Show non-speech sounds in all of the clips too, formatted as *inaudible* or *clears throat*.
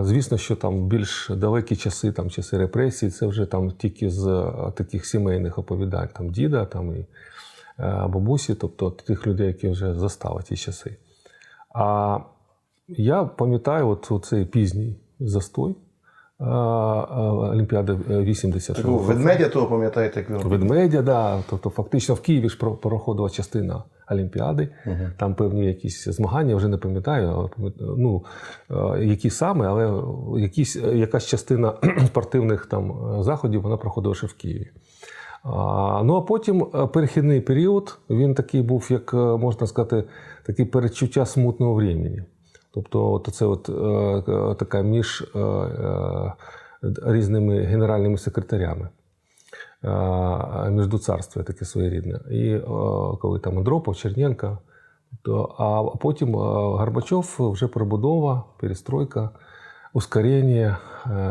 Звісно, що там більш далекі часи, там часи репресій, це вже там тільки з е, таких сімейних оповідань, там діда, там і е, бабусі, тобто тих людей, які вже застали ті часи. А я пам'ятаю от цей пізній застой Олімпіади 80 Такого ведмедя того пам'ятаєте, як він? Ведмедя, да. Тобто, фактично в Києві ж проходила частина Олімпіади. Там певні якісь змагання, вже не пам'ятаю, ну, е, які саме, але якісь, якась частина *clears throat* спортивних там е, заходів вона проходила ще в Києві. Ну а потім е, перехідний період, він такий був, як е, можна сказати, такий передчуття смутного времени. Тобто, от це от, е, е, така між е, різними генеральними секретарями е, міждуцарство таке своєрідне. І коли там Андропов, Черненко, то, а потім Горбачов вже перебудова, перестройка, ускорення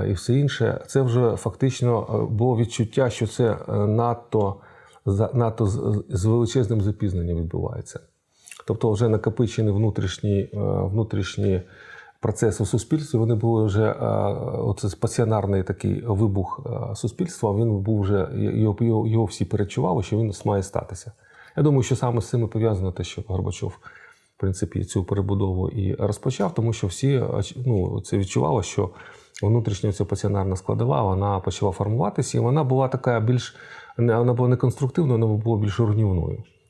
і все інше. Це вже фактично було відчуття, що це надто, надто з величезним запізненням відбувається. Тобто, вже накопичені внутрішні, е, внутрішні процеси в суспільстві, вони були вже е, оце пасіонарний такий вибух е, суспільства. Він був вже його, його, всі перечували, що він має статися. Я думаю, що саме з цим і пов'язано те, що Горбачов, в принципі, цю перебудову і розпочав, тому що всі ну, це відчували, що внутрішня ця пасіонарна складова вона почала формуватися, і вона була така більш не- вона була не конструктивною, вона була більш руйнівною.